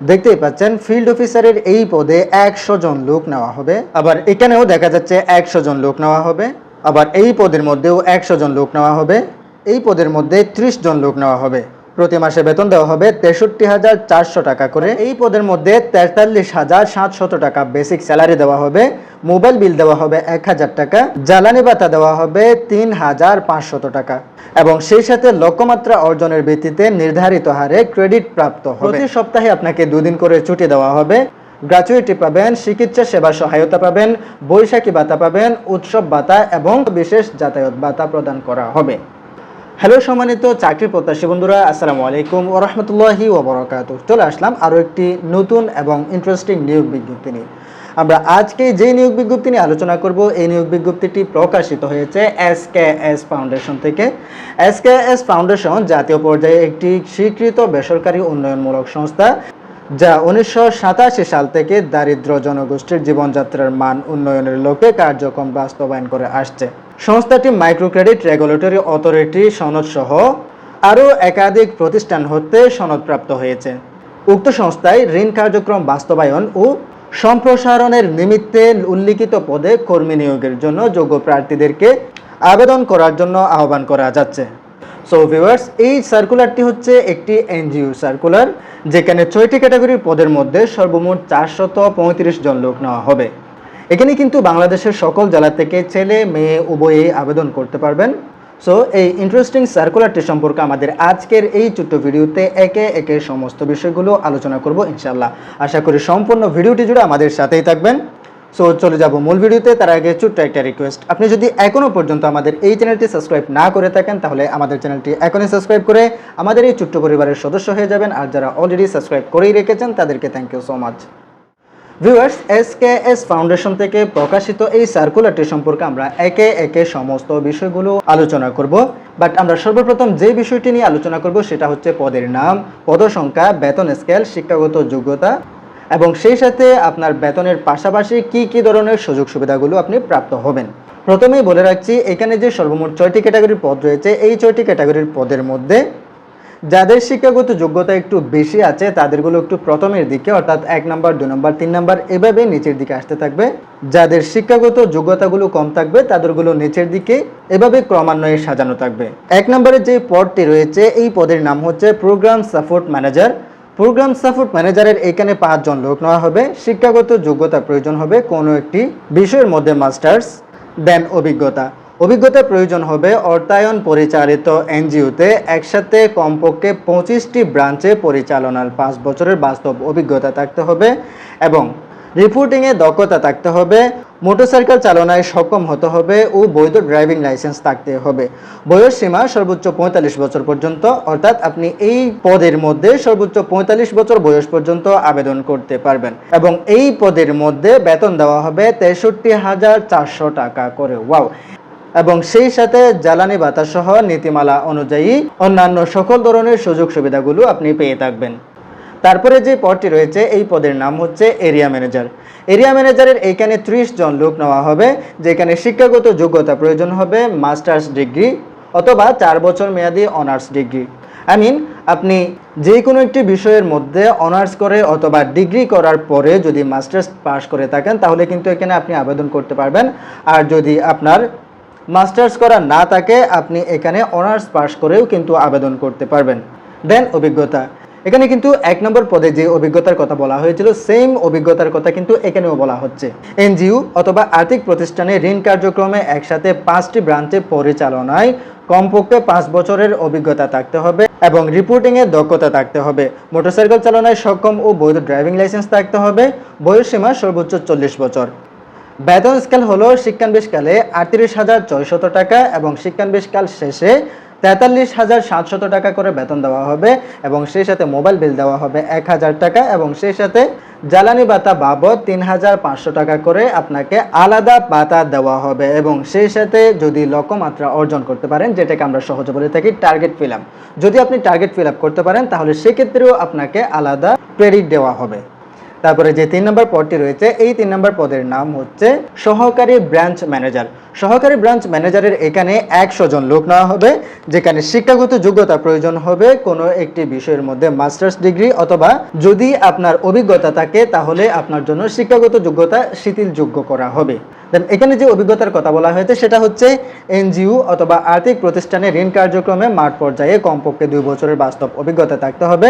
দেখতেই পাচ্ছেন ফিল্ড অফিসারের এই পদে একশো জন লোক নেওয়া হবে। আবার এখানেও দেখা যাচ্ছে একশো জন লোক নেওয়া হবে। আবার এই পদের মধ্যেও একশো জন লোক নেওয়া হবে। এই পদের মধ্যে ত্রিশ জন লোক নেওয়া হবে। প্রতি মাসে বেতন দেওয়া হবে তেষট্টি হাজার চারশো টাকা করে। এই পদের মধ্যে তেতাল্লিশ হাজার সাতশত টাকা বেসিক স্যালারি দেওয়া হবে। মোবাইল বিল দেওয়া হবে এক হাজার টাকা, জ্বালানি ভাতা দেওয়া হবে তিন হাজার পাঁচশত টাকা এবং সেই সাথে লক্ষ্যমাত্রা অর্জনের ভিত্তিতে নির্ধারিত হারে ক্রেডিট প্রাপ্ত হবে। প্রতি সপ্তাহে আপনাকে দুদিন করে ছুটি দেওয়া হবে। গ্র্যাচুইটি পাবেন, চিকিৎসা সেবা সহায়তা পাবেন, বৈশাখী ভাতা পাবেন, উৎসব ভাতা এবং বিশেষ যাতায়াত ভাতা প্রদান করা হবে। হ্যালো সম্মানিত চাকরি প্রত্যাশী বন্ধুরা, আসসালামু আলাইকুম ও রহমতুল্লাহি ওবরাকাত চলে আসলাম আরও একটি নতুন এবং ইন্টারেস্টিং নিয়োগ বিজ্ঞপ্তি নিয়ে। আমরা আজকে যে নিয়োগ বিজ্ঞপ্তি নিয়ে আলোচনা করব, এই নিয়োগ বিজ্ঞপ্তিটি প্রকাশিত হয়েছে এস কে এস ফাউন্ডেশন থেকে। এস কে এস ফাউন্ডেশন জাতীয় পর্যায়ে একটি স্বীকৃত বেসরকারি উন্নয়নমূলক সংস্থা, যা উনিশশো সাতাশি সাল থেকে দারিদ্র জনগোষ্ঠীর জীবনযাত্রার মান উন্নয়নের লক্ষ্যে কার্যক্রম বাস্তবায়ন করে আসছে। সংস্থাটি মাইক্রো ক্রেডিট রেগুলেটরি অথরিটি সনদ সহ আরও একাধিক প্রতিষ্ঠান হতে সনদপ্রাপ্ত হয়েছে। উক্ত সংস্থায় ঋণ কার্যক্রম বাস্তবায়ন ও সম্প্রসারণের নিমিত্তে উল্লিখিত পদে কর্মী নিয়োগের জন্য যোগ্য প্রার্থীদেরকে আবেদন করার জন্য আহ্বান করা যাচ্ছে। সো ভিউয়ার্স এই সার্কুলারটি হচ্ছে একটি এনজিও সার্কুলার যেখানে ছয়টি ক্যাটাগরির পদের মধ্যে সর্বমোট চারশত পঁয়ত্রিশ জন লোক নেওয়া হবে। এখানে কিন্তু বাংলাদেশের সকল জেলা থেকে ছেলে, মেয়ে, উভয়েই আবেদন করতে পারবেন। সো এই ইন্টারেস্টিং সার্কুলারটি সম্পর্কে আমাদের আজকের এই ছোট্ট ভিডিওতে একে একে সমস্ত বিষয়গুলো আলোচনা করব ইনশাল্লাহ আশা করি সম্পূর্ণ ভিডিওটি জুড়ে আমাদের সাথেই থাকবেন। সো চলে যাব মূল ভিডিওতে। তার আগে ছোট্ট একটা রিকোয়েস্ট আপনি যদি এখনও পর্যন্ত আমাদের এই চ্যানেলটি সাবস্ক্রাইব না করে থাকেন, তাহলে আমাদের চ্যানেলটি এখনই সাবস্ক্রাইব করে আমাদের এই ছোট্ট পরিবারের সদস্য হয়ে যাবেন। আর যারা অলরেডি সাবস্ক্রাইব করেই রেখেছেন, তাদেরকে thank you so much viewers S K S foundation থেকে প্রকাশিত এই সার্কুলারটি সম্পর্কে আমরা একে একে সমস্ত বিষয়গুলো আলোচনা করব। বাট আমরা সর্বপ্রথম যে বিষয়টি নিয়ে আলোচনা করব সেটা হচ্ছে পদের নাম পদসংখ্যা বেতন স্কেল শিক্ষাগত যোগ্যতা এবং সেই সাথে আপনার বেতনের পাশাপাশি কি কি ধরনের সুযোগ সুবিধাগুলো আপনি প্রাপ্ত হবেন। প্রথমেই বলে রাখছি, এখানে যে সর্বমোট ছয়টি ক্যাটাগরির পদ রয়েছে, এই ছয়টি ক্যাটাগরির পদের মধ্যে যাদের শিক্ষাগত যোগ্যতা একটু বেশি আছে, তাদেরগুলো একটু প্রথমের দিকে, অর্থাৎ এক নাম্বার দুই নাম্বার, তিন নাম্বার, এভাবে নিচের দিকে আসতে থাকবে। যাদের শিক্ষাগত যোগ্যতাগুলো কম থাকবে, তাদেরগুলো নিচের দিকে এভাবে ক্রমান্বয়ে সাজানো থাকবে। এক নম্বরে যে পদটি রয়েছে, এই পদের নাম হচ্ছে programme support manager programme support ম্যানেজারের এখানে পাঁচজন লোক নেওয়া হবে। শিক্ষাগত যোগ্যতা প্রয়োজন হবে কোনো একটি বিষয়ের মধ্যে মাস্টার্স দেন অভিজ্ঞতা। অভিজ্ঞতা প্রয়োজন হবে অর্থায়ন পরিচালিত এনজিওতে একসাথে কমপক্ষে পঁচিশটি ব্রাঞ্চে পরিচালনার পাঁচ বছরের বাস্তব অভিজ্ঞতা থাকতে হবে এবং রিপোর্টিংয়ে দক্ষতা থাকতে হবে, মোটরসাইকেল চালনায় সক্ষম হতে হবে ও বৈধ ড্রাইভিং লাইসেন্স থাকতে হবে। বয়স সীমা সর্বোচ্চ পঁয়তাল্লিশ বছর পর্যন্ত, অর্থাৎ আপনি এই পদের মধ্যে সর্বোচ্চ পঁয়তাল্লিশ বছর বয়স পর্যন্ত আবেদন করতে পারবেন এবং এই পদের মধ্যে বেতন দেওয়া হবে তেষট্টি হাজার চারশো টাকা করে। ওয়াও! এবং সেই সাথে জ্বালানি ভাতা সহ নীতিমালা অনুযায়ী অন্যান্য সকল ধরনের সুযোগ সুবিধাগুলো আপনি পেয়ে থাকবেন। তারপরে যে পদটি রয়েছে, এই পদের নাম হচ্ছে এরিয়া ম্যানেজার এরিয়া ম্যানেজারের এইখানে ত্রিশ জন লোক নেওয়া হবে, যেখানে শিক্ষাগত যোগ্যতা প্রয়োজন হবে মাস্টার্স ডিগ্রি অথবা চার বছর মেয়াদি অনার্স ডিগ্রি আই মিন আপনি যে কোনো একটি বিষয়ের মধ্যে অনার্স করে অথবা ডিগ্রি করার পরে যদি মাস্টার্স পাস করে থাকেন, তাহলে কিন্তু এখানে আপনি আবেদন করতে পারবেন। আর যদি আপনার মাস্টার্স করা না থাকে, আপনি এখানে অনার্স পাস করেও কিন্তু আবেদন করতে পারবেন। দেন অভিজ্ঞতা। এখানে কিন্তু এক নম্বর পদে যে অভিজ্ঞতার কথা বলা হয়েছিল, সেম অভিজ্ঞতার কথা কিন্তু এখানেও বলা হচ্ছে। এনজিও অথবা আর্থিক প্রতিষ্ঠানে ঋণ কার্যক্রমে একসাথে পাঁচটি ব্রাঞ্চে পরিচালনায় কমপক্ষে পাঁচ বছরের অভিজ্ঞতা থাকতে হবে এবং রিপোর্টিংয়ে দক্ষতা থাকতে হবে। মোটরসাইকেল চালনায় সক্ষম ও বৈধ ড্রাইভিং লাইসেন্স থাকতে হবে। বয়সসীমা সর্বোচ্চ চল্লিশ বছর। বেতন স্কেল হলো শিক্ষানবিশকালে আটত্রিশ হাজার ছয়শত টাকা এবং শিক্ষানবিশকাল শেষে তেতাল্লিশ হাজার সাতশত টাকা করে বেতন দেওয়া হবে এবং সেই সাথে মোবাইল বিল দেওয়া হবে এক হাজার টাকা এবং সেই সাথে জ্বালানি ভাতা বাবদ তিন হাজার পাঁচশো টাকা করে আপনাকে আলাদা ভাতা দেওয়া হবে এবং সেই সাথে যদি লক্ষ্যমাত্রা অর্জন করতে পারেন, যেটাকে আমরা সহজে বলে থাকি টার্গেট ফিল যদি আপনি টার্গেট ফিল করতে পারেন, তাহলে সেক্ষেত্রেও আপনাকে আলাদা ক্রেডিট দেওয়া হবে। তারপরে যে তিন নম্বর পদটি রয়েছে, এই তিন নম্বর পদের নাম হচ্ছে সহকারী ব্রাঞ্চ ম্যানেজার। সহকারী ব্রাঞ্চ ম্যানেজারের এখানে একশো জন লোক নেওয়া হবে, যেখানে শিক্ষাগত যোগ্যতা প্রয়োজন হবে কোনো একটি বিষয়ের মধ্যে মাস্টার্স ডিগ্রি, অথবা যদি আপনার অভিজ্ঞতা থাকে, তাহলে আপনার জন্য শিক্ষাগত যোগ্যতা শিথিলযোগ্য করা হবে। দেন, এখানে যে অভিজ্ঞতার কথা বলা হয়েছে, সেটা হচ্ছে এনজিও অথবা আর্থিক প্রতিষ্ঠানে ঋণ কার্যক্রমে মাঠ পর্যায়ে কমপক্ষে দুই বছরের বাস্তব অভিজ্ঞতা থাকতে হবে।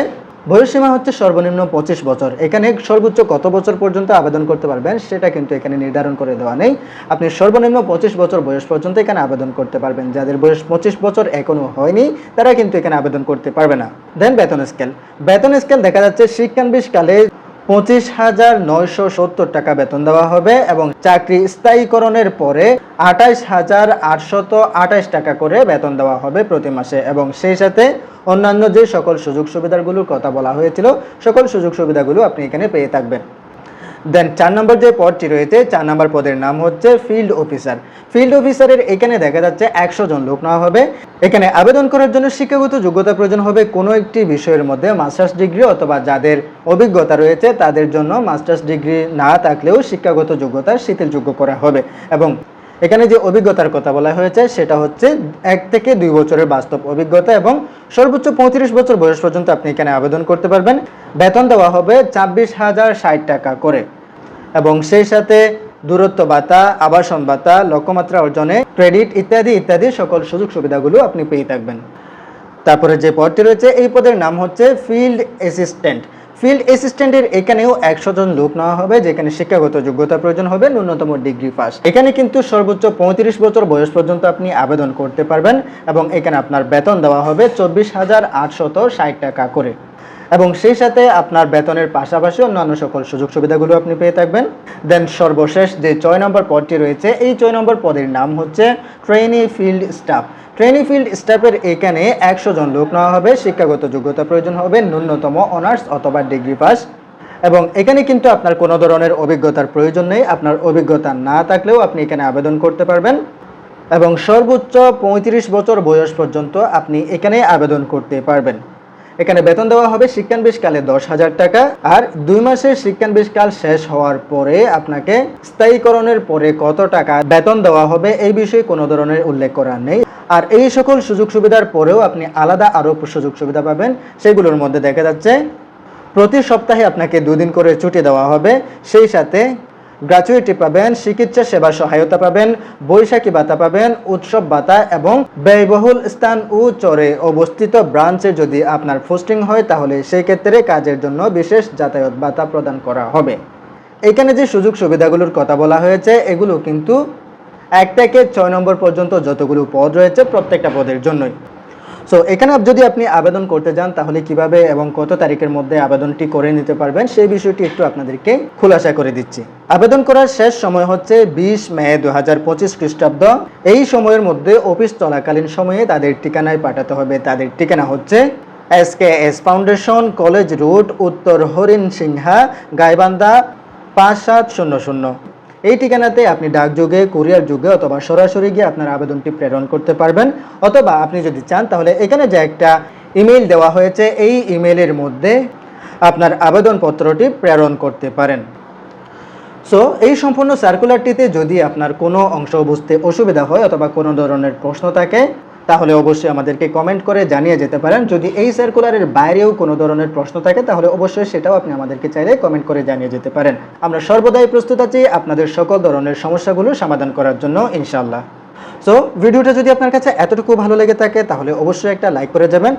বয়সসীমা হচ্ছে সর্বনিম্ন পঁচিশ বছর। এখানে সর্বোচ্চ কত বছর পর্যন্ত আবেদন করতে পারবেন সেটা কিন্তু এখানে নির্ধারণ করে দেওয়া নেই। আপনি সর্বনিম্ন পঁচিশ বছর বয়স পর্যন্ত এখানে আবেদন করতে পারবেন। যাদের বয়স পঁচিশ বছর এখনও হয়নি, তারা কিন্তু এখানে আবেদন করতে পারবে না। দেন বেতন স্কেল বেতন স্কেল দেখা যাচ্ছে শিক্ষানবিশকালে পঁচিশ হাজার নয়শো সত্তর টাকা বেতন দেওয়া হবে এবং চাকরি স্থায়ীকরণের পরে আঠাইশ হাজার আটশত আঠাইশ টাকা করে বেতন দেওয়া হবে প্রতি মাসে। এবং সেই সাথে অন্যান্য যে সকল সুযোগ সুবিধাগুলোর কথা বলা হয়েছিল, সকল সুযোগ সুবিধাগুলো আপনি এখানে পেয়ে থাকবেন। দেন চার নম্বর যে পদটি রয়েছে, চার নম্বর পদের নাম হচ্ছে ফিল্ড অফিসার ফিল্ড অফিসারের এখানে দেখা যাচ্ছে একশো জন লোক নেওয়া হবে। এখানে আবেদন করার জন্য শিক্ষাগত যোগ্যতা প্রয়োজন হবে কোনো একটি বিষয়ের মধ্যে মাস্টার্স ডিগ্রি অথবা যাদের অভিজ্ঞতা রয়েছে তাদের জন্য মাস্টার্স ডিগ্রি না থাকলেও শিক্ষাগত যোগ্যতা শিথিলযোগ্য করা হবে। এবং এখানে যে অভিজ্ঞতার কথা বলা হয়েছে, সেটা হচ্ছে এক থেকে দুই বছরের বাস্তব অভিজ্ঞতা এবং সর্বোচ্চ পঁয়ত্রিশ বছর বয়স পর্যন্ত আপনি এখানে আবেদন করতে পারবেন। বেতন দেওয়া হবে ছাব্বিশ হাজার ষাট টাকা করে। এবং সেই সাথে দূরত্ব ভাতা, আবাসন ভাতা, লক্ষ্যমাত্রা অর্জনে ক্রেডিট ইত্যাদি ইত্যাদি সকল সুযোগ সুবিধাগুলো আপনি পেয়ে থাকবেন। তারপরে যে পদটি রয়েছে, এই পদের নাম হচ্ছে ফিল্ড অ্যাসিস্ট্যান্ট। ফিল্ড অ্যাসিস্ট্যান্টের এখানেও একশো জন লোক নেওয়া হবে, যেখানে শিক্ষাগত যোগ্যতা প্রয়োজন হবে, ন্যূনতম ডিগ্রি পাস। এখানে কিন্তু সর্বোচ্চ পঁয়ত্রিশ বছর বয়স পর্যন্ত আপনি আবেদন করতে পারবেন এবং এখানে আপনার বেতন দেওয়া হবে চব্বিশ হাজার আটশত ষাট টাকা করে। এবং সেই সাথে আপনার বেতনের পাশাপাশি অন্যান্য সকল সুযোগ সুবিধাগুলো আপনি পেয়ে থাকবেন। দেন সর্বশেষ যে ছয় নম্বর পদটি রয়েছে, এই ছয় নম্বর পদের নাম হচ্ছে trainee field staff trainee field স্টাফের এখানে একশো জন লোক নেওয়া হবে, শিক্ষাগত যোগ্যতা প্রয়োজন হবে, ন্যূনতম অনার্স অথবা ডিগ্রি পাস। এবং এখানে কিন্তু আপনার কোনো ধরনের অভিজ্ঞতার প্রয়োজন নেই, আপনার অভিজ্ঞতা না থাকলেও আপনি এখানে আবেদন করতে পারবেন। এবং সর্বোচ্চ পঁয়ত্রিশ বছর বয়স পর্যন্ত আপনি এখানে আবেদন করতে পারবেন। এখানে বেতন দেওয়া হবে শিক্ষানবিশকালে দশ হাজার টাকা আর দুই মাসের শিক্ষানবিশকাল শেষ হওয়ার পরে আপনাকে স্থায়ীকরণের পরে কত টাকা বেতন দেওয়া হবে এই বিষয়ে কোনো ধরনের উল্লেখ করা নেই। আর এই সকল সুযোগ সুবিধার পরেও আপনি আলাদা আরও সুযোগ সুবিধা পাবেন, সেগুলোর মধ্যে দেখা যাচ্ছে, প্রতি সপ্তাহে আপনাকে দুদিন করে ছুটি দেওয়া হবে, সেই সাথে গ্র্যাচুইটি পাবেন, চিকিৎসা সেবা সহায়তা পাবেন, বৈশাখী ভাতা পাবেন, উৎসব ভাতা এবং ব্যয়বহুল স্থান ও চরে অবস্থিত ব্রাঞ্চে যদি আপনার পোস্টিং হয়, তাহলে সেই ক্ষেত্রে কাজের জন্য বিশেষ যাতায়াত ভাতা প্রদান করা হবে। এখানে যে সুযোগ সুবিধাগুলোর কথা বলা হয়েছে, এগুলো কিন্তু এক থেকে ছয় নম্বর পর্যন্ত যতগুলো পদ রয়েছে প্রত্যেকটা পদের জন্যই। সো এখানে যদি আপনি আবেদন করতে যান, তাহলে কীভাবে এবং কত তারিখের মধ্যে আবেদনটি করে নিতে পারবেন, সেই বিষয়টি একটু আপনাদেরকে খুলাসা করে দিচ্ছি। আবেদন করার শেষ সময় হচ্ছে বিশ মে দু হাজার পঁচিশ খ্রিস্টাব্দ। এই সময়ের মধ্যে অফিস চলাকালীন সময়ে তাদের ঠিকানায় পাঠাতে হবে। তাদের ঠিকানা হচ্ছে S K S foundation, college road, Uttar Harin Singha, Gaibandha পাঁচ সাত শূন্য শূন্য। এই ঠিকানাতে আপনি ডাকযোগে কুরিয়ার যুগে অথবা সরাসরি গিয়ে আপনার আবেদনটি প্রেরণ করতে পারবেন। অথবা আপনি যদি চান, তাহলে এখানে যে একটা ইমেল দেওয়া হয়েছে, এই ইমেলের মধ্যে আপনার আবেদনপত্রটি প্রেরণ করতে পারেন। সো এই সম্পূর্ণ সার্কুলারটিতে যদি আপনার কোনো অংশ বুঝতে অসুবিধা হয় অথবা কোনো ধরনের প্রশ্ন থাকে তাহলে অবশ্যই আমাদেরকে কমেন্ট করে জানিয়ে যেতে পারেন। যদি এই সার্কুলারের বাইরেও কোনো ধরনের প্রশ্ন থাকে, তাহলে অবশ্যই সেটাও আপনি আমাদেরকে চাইলে কমেন্ট করে জানিয়ে যেতে পারেন। আমরা সর্বদাই প্রস্তুত আছি আপনাদের সকল ধরনের সমস্যাগুলো সমাধান করার জন্য ইনশাল্লাহ সো ভিডিওটা যদি আপনার কাছে এতটুকু ভালো লেগে থাকে, তাহলে অবশ্যই একটা লাইক করে যাবেন।